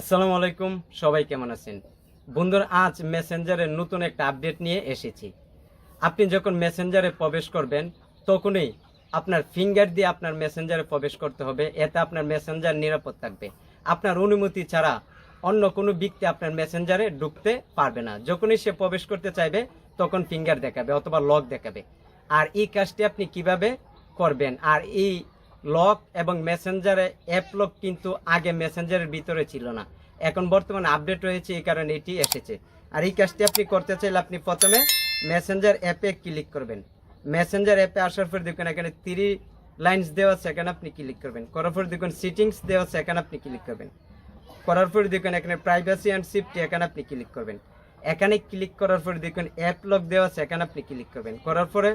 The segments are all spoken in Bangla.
আসসালামু আলাইকুম, সবাই কেমন আছেন? বন্ধুরা, আজ মেসেঞ্জারের নতুন একটা আপডেট নিয়ে এসেছি। আপনি যখন মেসেঞ্জারে প্রবেশ করবেন, তখনই আপনার ফিঙ্গার দিয়ে আপনার মেসেঞ্জারে প্রবেশ করতে হবে, এতে আপনার মেসেঞ্জার নিরাপদ থাকবে। আপনার অনুমতি ছাড়া অন্য কোনো ব্যক্তি আপনার মেসেঞ্জারে ঢুকতে পারবে না। যখনই সে প্রবেশ করতে চাইবে, তখন ফিঙ্গার দেখাবে অথবা লক দেখাবে। আর এই কাজটি আপনি কীভাবে করবেন? আর এই লক এবং মেসেঞ্জারে অ্যাপ লক কিন্তু আগে মেসেঞ্জারের ভিতরে ছিল না। এখন বর্তমানে আপডেট হয়েছে এই কারণে এটি এসেছে। আর এই কাজটি আপনি করতে চাইলে আপনি প্রথমে মেসেঞ্জার অ্যাপে ক্লিক করবেন। মেসেঞ্জার অ্যাপে আসার পর দেখুন, এখানে থ্রি লাইন্স দেওয়া এখানে আপনি ক্লিক করবেন। করার পর দেখুন সিটিংস দেওয়া এখানে আপনি ক্লিক করবেন। করার পর দেখুন, এখানে প্রাইভেসি অ্যান্ড সেফটি এখানে আপনি ক্লিক করবেন। এখানে ক্লিক করার পর দেখুন অ্যাপ লক দেওয়া এখানে আপনি ক্লিক করবেন। করার পরে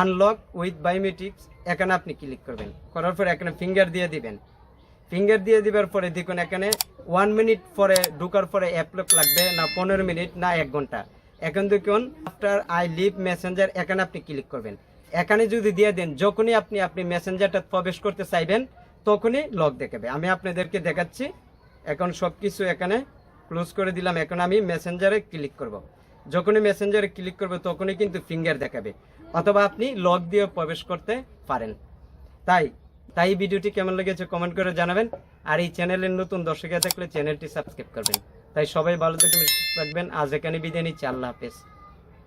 আনলক উইথ বায়োমেট্রিক্স এখানে আপনি ক্লিক করবেন। করার পরে এখানে ফিঙ্গার দিয়ে দিবেন। ফিঙ্গার দিয়ে দিবার পরে দেখুন এখানে ওয়ান মিনিট পরে ঢুকার পরে অ্যাপলক লাগবে, না পনেরো মিনিট না এক ঘণ্টা। এখন দেখুন আফটার আই লিভ মেসেঞ্জার এখানে আপনি ক্লিক করবেন। এখানে যদি দিয়ে দেন, যখনই আপনি আপনি মেসেঞ্জারটা প্রবেশ করতে চাইবেন, তখনই লক দেখাবে। আমি আপনাদেরকে দেখাচ্ছি। এখন সব কিছু এখানে ক্লোজ করে দিলাম। এখন আমি মেসেঞ্জারে ক্লিক করব। যখনই মেসেঞ্জারে ক্লিক করবে, তখনই কিন্তু ফিঙ্গার দেখাবে। অথবা আপনি লক দিয়ে প্রবেশ করতে পারেন। তাই তাই ভিডিওটি কেমন লেগেছে কমেন্ট করে জানাবেন। আর এই চ্যানেলের নতুন দর্শকে থাকলে চ্যানেলটি সাবস্ক্রাইব করবেন। তাই সবাই ভালো থাকবেন থাকবেন। আজ এখানে বিদায় নিচ্ছি। আল্লাহ হাফেজ।